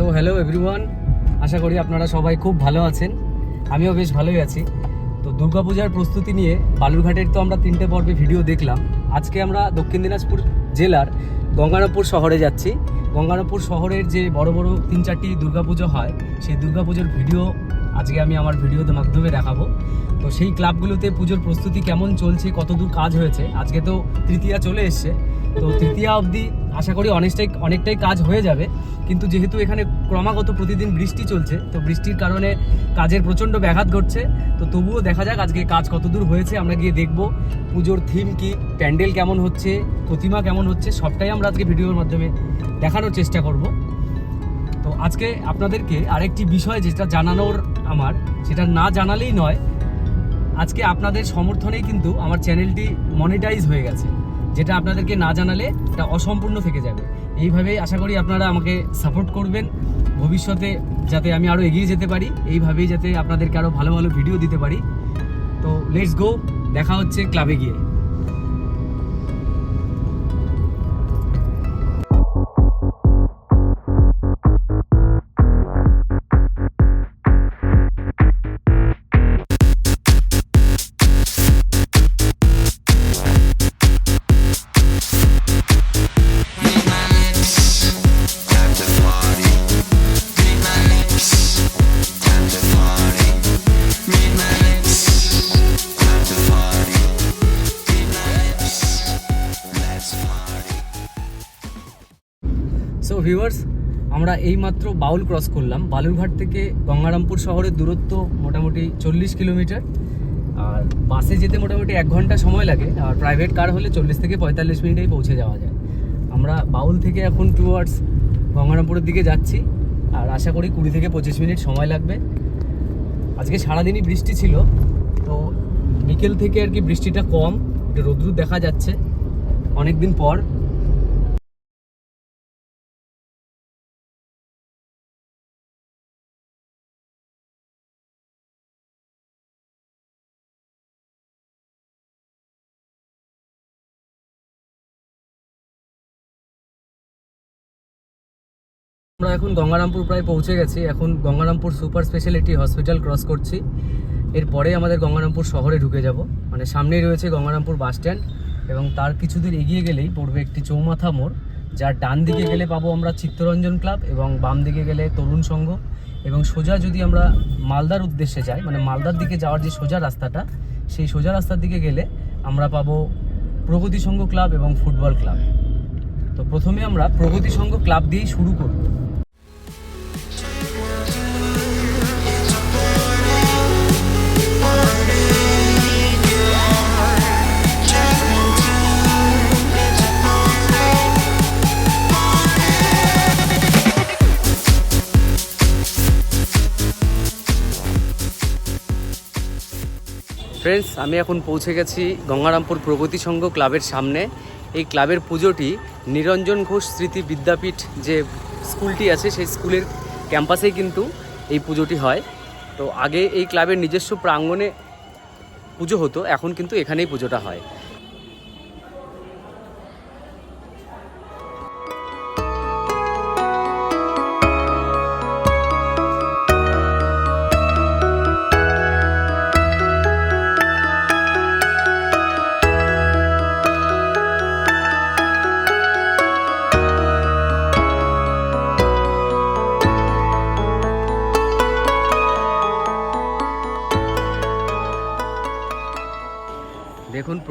So hello everyone আশা করি আপনারা সবাই খুব ভালো আছেন। আমিও বেশ ভালোই আছি। তো দুর্গাপূজার প্রস্তুতি নিয়ে বালুরঘাটের তো আমরা তিনটে পর্বে ভিডিও দেখলাম। আজকে আমরা দক্ষিণ দিনাজপুর জেলার গঙ্গারামপুর শহরে যাচ্ছি। গঙ্গারামপুর শহরের যে বড় বড় তিন চারটি দুর্গাপুজো হয়, সেই দুর্গাপুজোর ভিডিও আজকে আমি আমার ভিডিওর মাধ্যমে দেখাবো। তো সেই ক্লাবগুলোতে পুজোর প্রস্তুতি কেমন চলছে, কতদূর কাজ হয়েছে, আজকে তো তৃতীয়া চলে এসছে। তো তৃতীয়া অবধি আশা করি অনেকটাই অনেকটাই কাজ হয়ে যাবে। কিন্তু যেহেতু এখানে ক্রমাগত প্রতিদিন বৃষ্টি চলছে, তো বৃষ্টির কারণে কাজের প্রচণ্ড ব্যাঘাত ঘটছে, তো তবুও দেখা যাক আজকে কাজ কতদূর হয়েছে, আমরা গিয়ে দেখব। পুজোর থিম কি, প্যান্ডেল কেমন হচ্ছে, প্রতিমা কেমন হচ্ছে, সবটাই আমরা আজকে ভিডিওর মাধ্যমে দেখানোর চেষ্টা করব। তো আজকে আপনাদেরকে আরেকটি বিষয় যেটা জানানোর আমার, সেটা না জানালেই নয়, আজকে আপনাদের সমর্থনেই কিন্তু আমার চ্যানেলটি মনিটাইজ হয়ে গেছে। যেটা আপনাদেরকে না জানালে এটা অসম্পূর্ণ থেকে যাবে। এইভাবেই আশা করি আপনারা আমাকে সাপোর্ট করবেন। ভবিষ্যতে যাতে আমি আরও এগিয়ে যেতে পারি, এইভাবেই যাতে আপনাদেরকে আরও ভালো ভালো ভিডিও দিতে পারি। তো লেটস গো দেখা হচ্ছে ক্লাবে গিয়ে। এইমাত্র বাউল ক্রস করলাম। বালুরঘাট থেকে গঙ্গারামপুর শহরের দূরত্ব মোটামুটি চল্লিশ কিলোমিটার। আর বাসে যেতে মোটামুটি এক ঘণ্টা সময় লাগে। আর প্রাইভেট কার হলে চল্লিশ থেকে পঁয়তাল্লিশ মিনিটেই পৌঁছে যাওয়া যায়। আমরা বাউল থেকে এখন টুয়ার্ডস গঙ্গারামপুরের দিকে যাচ্ছি। আর আশা করি কুড়ি থেকে পঁচিশ মিনিট সময় লাগবে। আজকে সারাদিনই বৃষ্টি ছিল। তো বিকেল থেকে আর কি বৃষ্টিটা কম। একটু রোদ্রু দেখা যাচ্ছে। অনেক দিন পর আমরা এখন গঙ্গারামপুর প্রায় পৌঁছে গেছি। এখন Gangarampur super speciality hospital cross করছি। এরপরে আমাদের গঙ্গারামপুর শহরে ঢুকে যাব। মানে সামনেই রয়েছে গঙ্গারামপুর বাস স্ট্যান্ড এবং তার কিছুদূর এগিয়ে গেলেই পড়বে একটি চৌমাথা মোড়, যার ডান দিকে গেলে পাবো আমরা চিত্তরঞ্জন ক্লাব এবং বাম দিকে গেলে তরুণ সংঘ। এবং সোজা যদি আমরা মালদার উদ্দেশ্যে যাই মানে মালদার দিকে যাওয়ার যে সোজা রাস্তাটা, সেই সোজা রাস্তার দিকে গেলে আমরা পাবো প্রগতি সংঘ ক্লাব এবং ফুটবল ক্লাব। তো প্রথমে আমরা প্রগতি সংঘ ক্লাব দিয়েই শুরু করব। ফ্রেন্ডস, আমি এখন পৌঁছে গেছি গঙ্গারামপুর প্রগতি সংঘ ক্লাবের সামনে। এই ক্লাবের পুজোটি নিরঞ্জন ঘোষ স্মৃতি বিদ্যাপীঠ যে স্কুলটি আছে, সেই স্কুলের ক্যাম্পাসেই কিন্তু এই পুজোটি হয়। তো আগে এই ক্লাবের নিজস্ব প্রাঙ্গণে পুজো হতো, এখন কিন্তু এখানেই পুজোটা হয়।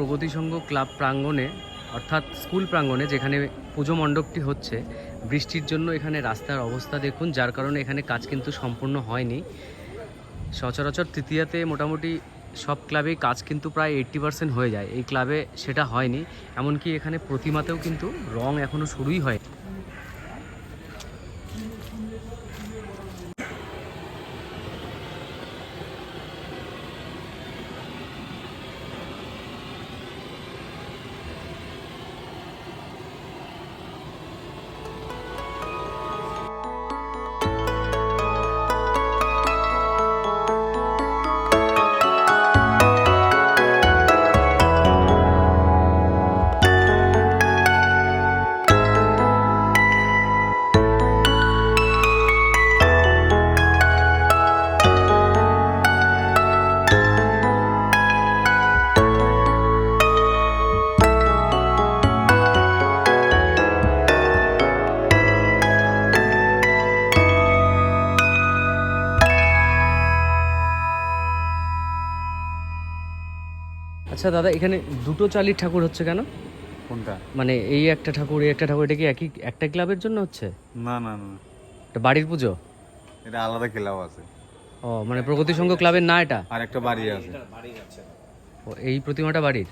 প্রগতি সংঘ ক্লাব প্রাঙ্গণে, অর্থাৎ স্কুল প্রাঙ্গণে যেখানে পুজো মণ্ডপটি হচ্ছে, বৃষ্টির জন্য এখানে রাস্তার অবস্থা দেখুন, যার কারণে এখানে কাজ কিন্তু সম্পূর্ণ হয়নি। সচরাচর তৃতীয়াতে মোটামুটি সব ক্লাবেই কাজ কিন্তু প্রায় এইট্টি পার্সেন্ট হয়ে যায়। এই ক্লাবে সেটা হয়নি, এমনকি এখানে প্রতিমাতেও কিন্তু রং এখনও শুরুই হয় আচ্ছা দাদা এখানে দুটো চালির ঠাকুর হচ্ছে কেন? কোনটা? মানে এই একটা ঠাকুর এই একটা ঠাকুর এটা কি একই একটা ক্লাবের জন্য হচ্ছে? না না না। এটা বাড়ির পুজো? এটা আলাদা ক্লাব আছে। ও মানে প্রগতি সংঘ ক্লাবের না এটা? আর একটা বাড়ি আছে। ও এই প্রতিমাটা বাড়ির?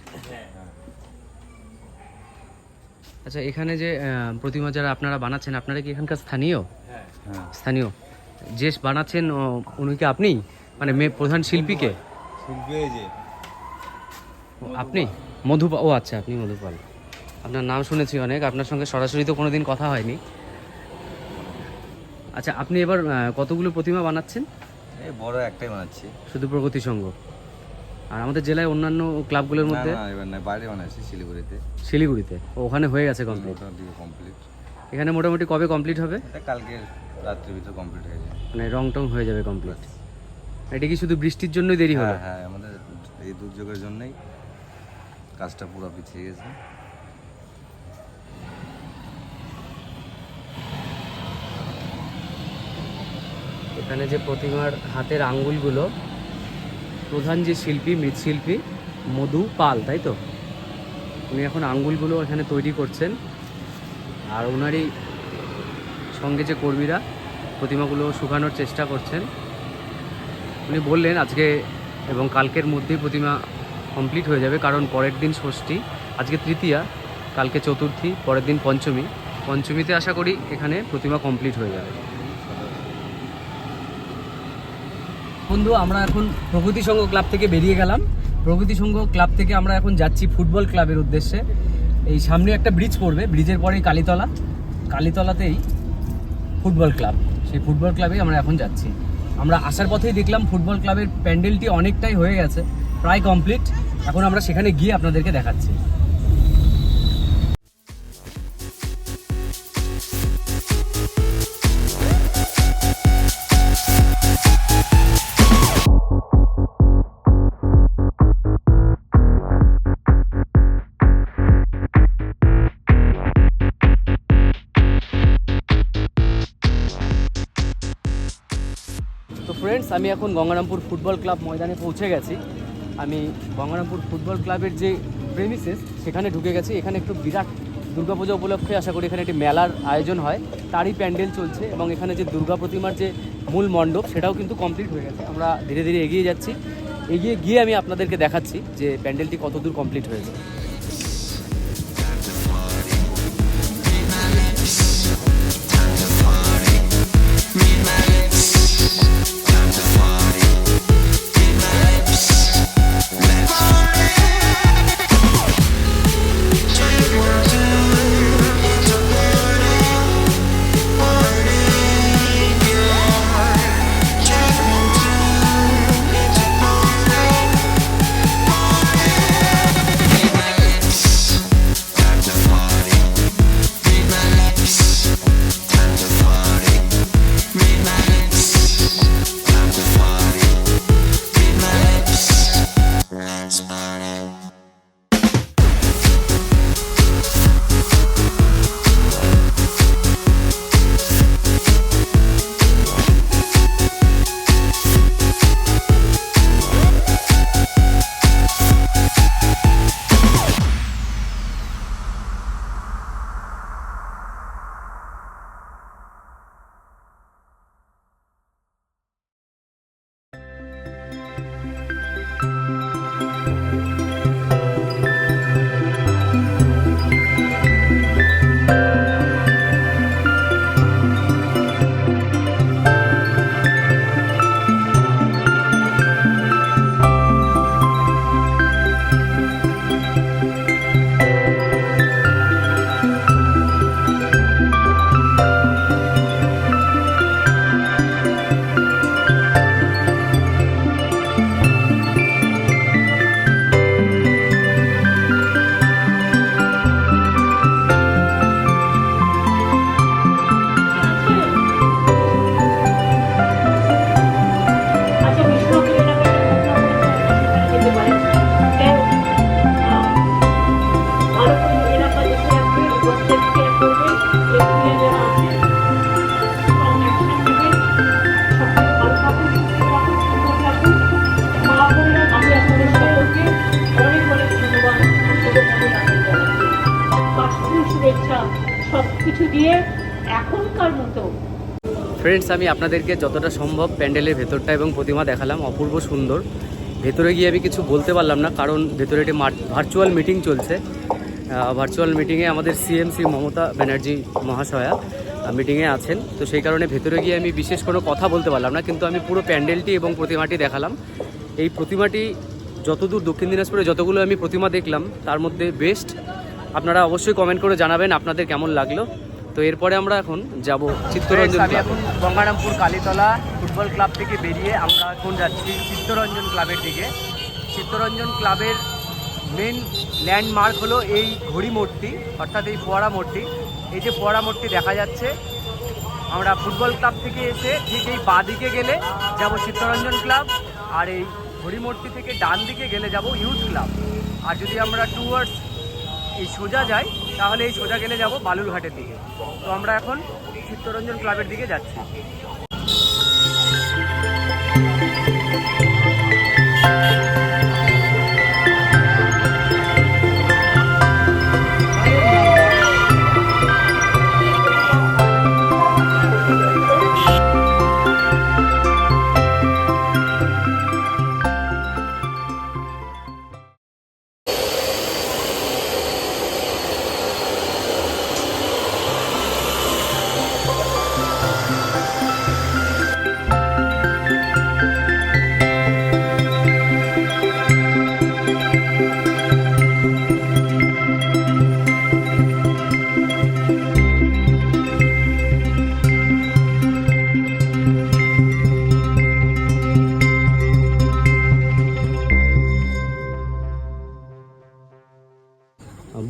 আচ্ছা এখানে যে আহ, প্রতিমা যারা আপনারা বানাচ্ছেন আপনারা কি এখানকার স্থানীয়? হ্যাঁ। স্থানীয়। যে বানাচ্ছেন ও, উনি কি আপনি? মানে মে প্রধান শিল্পীকে? শিল্পী এই যে আপনি? মধুপাল ও আচ্ছা আপনি মধুপাল আপনার নাম শুনেছি অনেক আপনার সঙ্গে সরাসরি তো কোনোদিন কথা হয়নি। আচ্ছা আপনি এবার কতগুলো প্রতিমা বানাচ্ছেন? এই বড় একটাই বানাচ্ছি। শুধু প্রগতি সংঘ। আর আমাদের জেলায় অন্যান্য ক্লাবগুলোর মধ্যে? বাইরে বানাচ্ছি শিলিগুড়িতে। শিলিগুড়িতে? ওখানে হয়ে গেছে কমপ্লিট কমপ্লিট এখানে মোটামুটি কবে কমপ্লিট হবে? কালকে রাত্রির ভিতর কমপ্লিট হয়ে যায় মানে রং টং হয়ে যাবে কমপ্লিট এটা কি শুধু বৃষ্টির জন্যই দেরি হলো? হ্যাঁ হ্যাঁ আমাদের এই দুর্যোগের জন্যই কাজটা পুরো পিছিয়ে গেছে এখানে যে প্রতিমার হাতের আঙ্গুলগুলো, প্রধান যে শিল্পী, মৃৎশিল্পী, মধু পাল, তাই তো? উনি এখন আঙ্গুলগুলো এখানে তৈরি করছেন। আর ওনারই সঙ্গে যে কর্মীরা প্রতিমাগুলো শুকানোর চেষ্টা করছেন। উনি বললেন, আজকে এবং কালকের মধ্যেই প্রতিমা কমপ্লিট হয়ে যাবে, কারণ পরের দিন ষষ্ঠী, আজকে তৃতীয়া, কালকে চতুর্থী, পরের দিন পঞ্চমী। পঞ্চমীতে আশা করি এখানে প্রতিমা কমপ্লিট হয়ে যাবে। বন্ধু, আমরা এখন প্রগতি সংঘ ক্লাব থেকে বেরিয়ে গেলাম। প্রগতি সংঘ ক্লাব থেকে আমরা এখন যাচ্ছি ফুটবল ক্লাবের উদ্দেশ্যে। এই সামনে একটা ব্রিজ পড়বে ব্রিজের পরেই কালীতলা। কালীতলাতেই ফুটবল ক্লাব। সেই ফুটবল ক্লাবেই আমরা এখন যাচ্ছি। আমরা আসার পথেই দেখলাম ফুটবল ক্লাবের প্যান্ডেলটি অনেকটাই হয়ে গেছে। প্রায় কমপ্লিট এখন আমরা সেখানে গিয়ে আপনাদেরকে দেখাচ্ছি। ফ্রেন্ডস আমি এখন গঙ্গারামপুর ফুটবল ক্লাব ময়দানে পৌঁছে গেছি। আমি গঙ্গারামপুর ফুটবল ক্লাবের যে প্রেমিসেস সেখানে ঢুকে গেছি। এখানে একটু বিরাট দুর্গাপূজা উপলক্ষে আশা করি এখানে একটি মেলার আয়োজন হয়। তারই প্যান্ডেল চলছে এবং এখানে যে দুর্গা প্রতিমার যে মূল মণ্ডপ, সেটাও কিন্তু কমপ্লিট হয়ে গেছে। আমরা ধীরে ধীরে এগিয়ে যাচ্ছি। এগিয়ে গিয়ে আমি আপনাদেরকে দেখাচ্ছি যে প্যান্ডেলটি কতদূর কমপ্লিট হয়েছে। কিছু দিয়ে এখনকার মতো। ফ্রেন্ডস আমি আপনাদেরকে যতটা সম্ভব প্যান্ডেলের ভেতরটা এবং প্রতিমা দেখালাম, অপূর্ব সুন্দর। ভেতরে গিয়ে আমি কিছু বলতে পারলাম না, কারণ ভেতরে একটি ভার্চুয়াল মিটিং চলছে। ভার্চুয়াল মিটিংয়ে আমাদের সিএমসি মমতা ব্যানার্জি মহাশয়া মিটিংয়ে আছেন। তো সেই কারণে ভেতরে গিয়ে আমি বিশেষ কোনো কথা বলতে পারলাম না, কিন্তু আমি পুরো প্যান্ডেলটি এবং প্রতিমাটি দেখালাম। এই প্রতিমাটি যতদূর দক্ষিণ দিনাজপুরে যতগুলো আমি প্রতিমা দেখলাম, তার মধ্যে বেস্ট আপনারা অবশ্যই কমেন্ট করে জানাবেন আপনাদের কেমন লাগল। তো এরপরে আমরা এখন যাব চিত্তরঞ্জন আমি এখন গঙ্গারামপুর কালীতলা ফুটবল ক্লাব থেকে বেরিয়ে আমরা এখন যাচ্ছি চিত্তরঞ্জন ক্লাবের দিকে। চিত্তরঞ্জন ক্লাবের মেন ল্যান্ডমার্ক হলো এই ঘড়ি মোড়টি অর্থাৎ এই ফোয়ারা মোড়টি এই যে ফোয়ারা মোড়টি দেখা যাচ্ছে আমরা ফুটবল ক্লাব থেকে এসে ঠিক এই বাঁ দিকে গেলে যাব চিত্তরঞ্জন ক্লাব আর এই ঘড়ি মোড়টি থেকে ডান দিকে গেলে যাব ইউথ ক্লাব আর যদি আমরা টুয়ার্ডস এই সোজা যাই তাহলে এই সোজা গেলে যাব বালুরঘাটের দিকে। তো আমরা এখন চিত্তরঞ্জন ক্লাবের দিকে যাচ্ছি।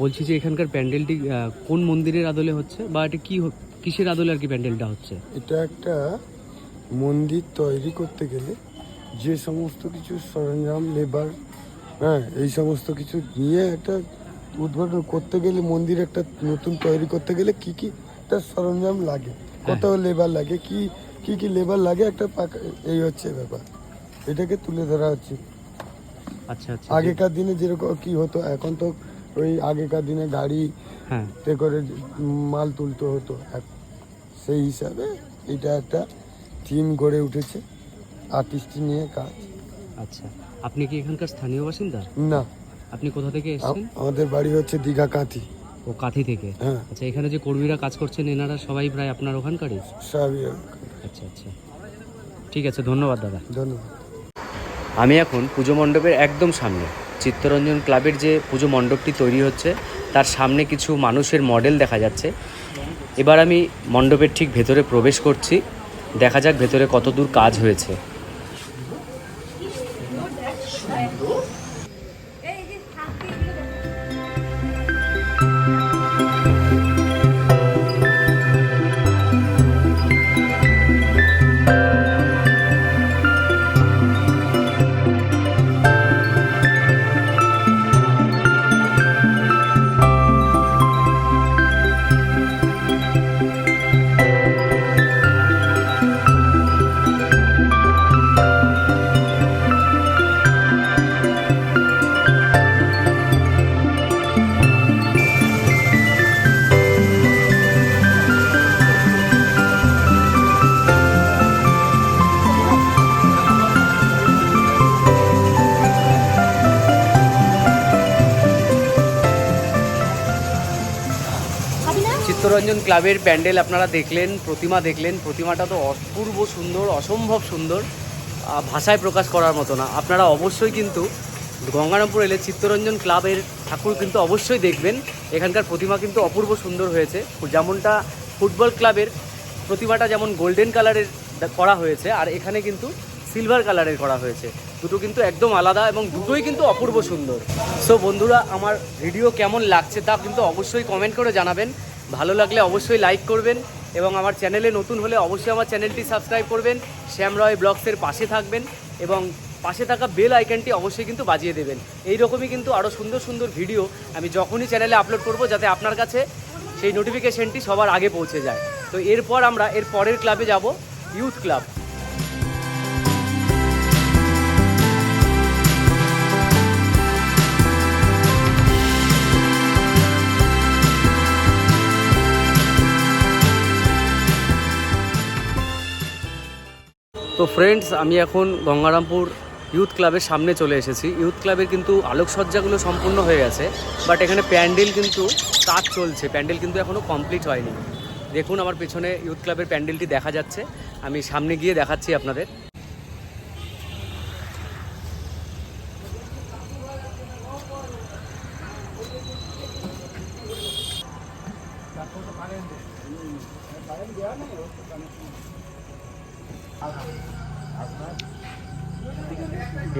বলছি যে এখানকার প্যান্ডেলটি কোন মন্দিরের আদলে হচ্ছে বা এটা কি কিসের আদলে আর কি প্যান্ডেলটা হচ্ছে? এটা একটা মন্দির তৈরি করতে গেলে যে সমস্ত কিছু সরঞ্জাম লেবার হ্যাঁ এই সমস্ত কিছু নিয়ে একটা উদ্বোধন করতে গেলে মন্দির একটা নতুন তৈরি করতে গেলে কি কি তার সরঞ্জাম লাগে? কত লেবার লাগে? কি কি কি লেবার লাগে? একটা পাকা এই হচ্ছে ব্যাপার। এটাকে তুলে ধরা হচ্ছে। আচ্ছা আচ্ছা। আগেকার দিনে যেরকম কি হতো এখন তো ওই আগেকার দিনে গাড়ি হ্যাঁ। তে করে মাল তুলতে হতো। সেই হিসাবে এটা একটা টিম গড়ে উঠেছে আর্টিস্ট নিয়ে কাজ। আচ্ছা আপনি কি এখানকার স্থানীয় বাসিন্দা? না। আপনি কোথা থেকে এসেছেন? আমাদের বাড়ি হচ্ছে দীঘা কাঁথি। ও কাঁথি থেকে? হ্যাঁ। আচ্ছা এখানে যে কর্মীরা কাজ করছেন এনারা সবাই প্রায় আপনার ওখানকারই? আচ্ছা আচ্ছা। ঠিক আছে ধন্যবাদ দাদা। ধন্যবাদ। আমি এখন পুজো মণ্ডপের একদম সামনে। চিত্তরঞ্জন ক্লাবের যে পুজো মণ্ডপটি তৈরি হচ্ছে, তার সামনে কিছু মানুষের মডেল দেখা যাচ্ছে। এবার আমি মণ্ডপের ঠিক ভেতরে প্রবেশ করছি। দেখা যাক ভেতরে কত দূর কাজ হয়েছে। চিত্তরঞ্জন ক্লাবের প্যান্ডেল আপনারা দেখলেন, প্রতিমা দেখলেন। প্রতিমাটা তো অপূর্ব সুন্দর, অসম্ভব সুন্দর। ভাষায় প্রকাশ করার মতো না। আপনারা অবশ্যই কিন্তু গঙ্গারামপুর এলে চিত্তরঞ্জন ক্লাবের ঠাকুর কিন্তু অবশ্যই দেখবেন। এখানকার প্রতিমা কিন্তু অপূর্ব সুন্দর হয়েছে। যেমনটা ফুটবল ক্লাবের প্রতিমাটা যেমন গোল্ডেন কালারের করা হয়েছে, আর এখানে কিন্তু সিলভার কালারের করা হয়েছে। দুটো কিন্তু একদম আলাদা এবং দুটোই কিন্তু অপূর্ব সুন্দর। সো বন্ধুরা, আমার ভিডিও কেমন লাগছে তা কিন্তু অবশ্যই কমেন্ট করে জানাবেন। ভালো লাগলে অবশ্যই লাইক করবেন এবং আমার চ্যানেলে নতুন হলে অবশ্যই আমার চ্যানেলটি সাবস্ক্রাইব করবেন। শ্যাম রয় ব্লগসের পাশে থাকবেন এবং পাশে থাকা বেল আইকনটি অবশ্যই কিন্তু বাজিয়ে দেবেন। এই রকমই কিন্তু আরও সুন্দর সুন্দর ভিডিও আমি যখনই চ্যানেলে আপলোড করব যাতে আপনার কাছে সেই নোটিফিকেশনটি সবার আগে পৌঁছে যায়। তো এরপর আমরা এর পরের ক্লাবে যাব ইউথ ক্লাব তো ফ্রেন্ডস আমি এখন গঙ্গারামপুর ইউথ ক্লাবের সামনে চলে এসেছি। ইউথ ক্লাবের কিন্তু আলোকসজ্জাগুলো সম্পূর্ণ হয়ে গেছে বাট এখানে প্যান্ডেল কিন্তু কাজ চলছে। প্যান্ডেল কিন্তু এখনও কমপ্লিট হয়নি। দেখুন আমার পেছনে ইউথ ক্লাবের প্যান্ডেলটি দেখা যাচ্ছে। আমি সামনে গিয়ে দেখাচ্ছি আপনাদের।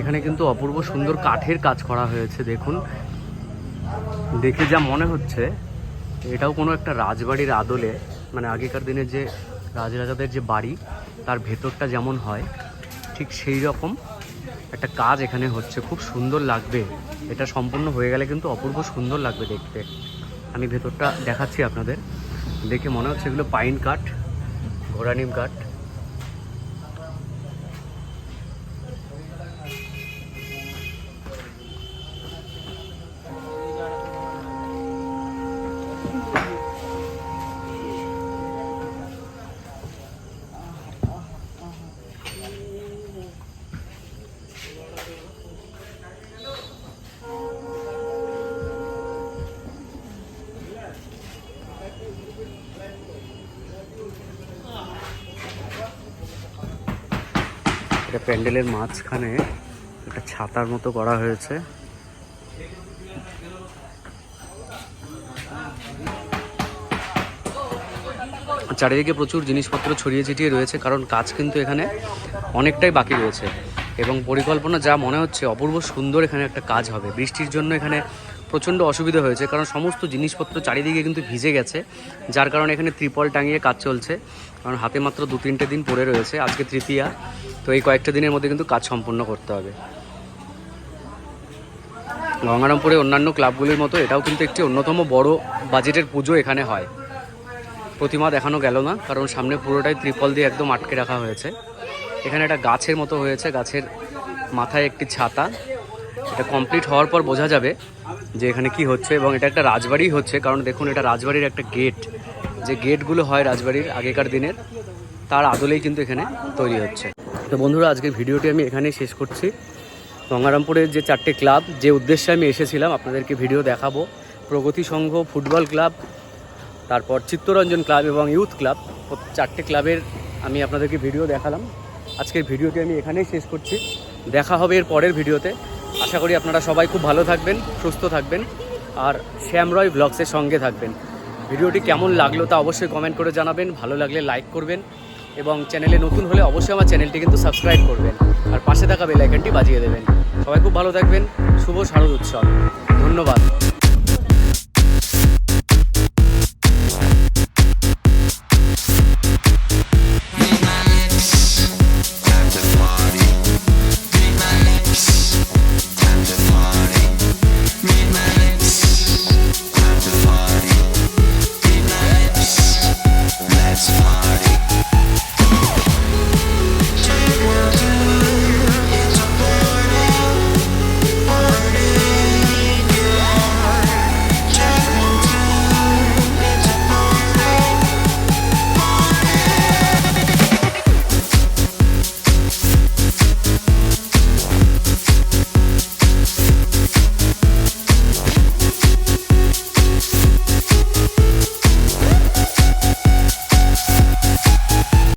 এখানে কিন্তু অপূর্ব সুন্দর কাঠের কাজ করা হয়েছে, দেখুন। দেখে যা মনে হচ্ছে, এটাও কোনো একটা রাজবাড়ির আদলে মানে আগেকার দিনের যে রাজরাজাদের যে বাড়ি, তার ভেতরটা যেমন হয়, ঠিক সেই রকম একটা কাজ এখানে হচ্ছে। খুব সুন্দর লাগবে। এটা সম্পূর্ণ হয়ে গেলে কিন্তু অপূর্ব সুন্দর লাগবে দেখতে। আমি ভেতরটা দেখাচ্ছি আপনাদের। দেখে মনে হচ্ছে এগুলো পাইন কাঠ ঘোড়ানিম কাঠ। প্যান্ডেলের মাঝখানে একটা ছাতার মতো করা হয়েছে। চারিদিকে প্রচুর জিনিসপত্র ছড়িয়ে ছিটিয়ে রয়েছে, কারণ কাজ কিন্তু এখানে অনেকটাই বাকি রয়েছে। এবং পরিকল্পনা যা মনে হচ্ছে, অপূর্ব সুন্দর এখানে একটা কাজ হবে। বৃষ্টির জন্য এখানে প্রচণ্ড অসুবিধা হয়েছে, কারণ সমস্ত জিনিসপত্র চারিদিকে কিন্তু ভিজে গেছে, যার কারণে এখানে ত্রিপল টাঙিয়ে কাজ চলছে। কারণ হাতে মাত্র দু তিনটে দিন পড়ে রয়েছে, আজকে তৃতীয়া, তো এই কয়েকটা দিনের মধ্যে কিন্তু কাজ সম্পূর্ণ করতে হবে। গঙ্গারামপুরে অন্যান্য ক্লাবগুলির মতো এটাও কিন্তু একটি অন্যতম বড় বাজেটের পুজো এখানে হয়। প্রতিমা দেখানো গেল না, কারণ সামনে পুরোটাই ত্রিপল দিয়ে একদম আটকে রাখা হয়েছে। এখানে একটা গাছের মতো হয়েছে, গাছের মাথায় একটি ছাতা এটা কমপ্লিট হওয়ার পর বোঝা যাবে যে এখানে কি হচ্ছে এবং এটা একটা রাজবাড়ি হচ্ছে। কারণ দেখুন, এটা রাজবাড়ির একটা গেট যে গেটগুলো হয় রাজবাড়ির আগেকার দিনের, তার আদলেই কিন্তু এখানে তৈরি হচ্ছে। তো বন্ধুরা, আজকের ভিডিওটি আমি এখানেই শেষ করছি। গঙ্গারামপুরের যে চারটে ক্লাব যে উদ্দেশ্যে আমি এসেছিলাম, আপনাদেরকে ভিডিও দেখাবো। প্রগতি সংঘ, ফুটবল ক্লাব তারপর চিত্তরঞ্জন ক্লাব এবং ইউথ ক্লাব চারটে ক্লাবের আমি আপনাদেরকে ভিডিও দেখালাম। আজকের ভিডিওটি আমি এখানেই শেষ করছি। দেখা হবে এর পরের ভিডিওতে আশা করি আপনারা সবাই খুব ভালো থাকবেন, সুস্থ থাকবেন, আর শ্যামরয় ব্লগসের সঙ্গে থাকবেন। ভিডিওটি কেমন লাগল তা অবশ্যই কমেন্ট করে জানাবেন, ভালো লাগলে লাইক করবেন, এবং চ্যানেলে নতুন হলে অবশ্যই আমার চ্যানেলটি কিন্তু সাবস্ক্রাইব করবেন, আর পাশে থাকা বেলাইকনটি বাজিয়ে দেবেন। সবাই খুব ভালো থাকবেন, শুভ শারদ উৎসব, ধন্যবাদ।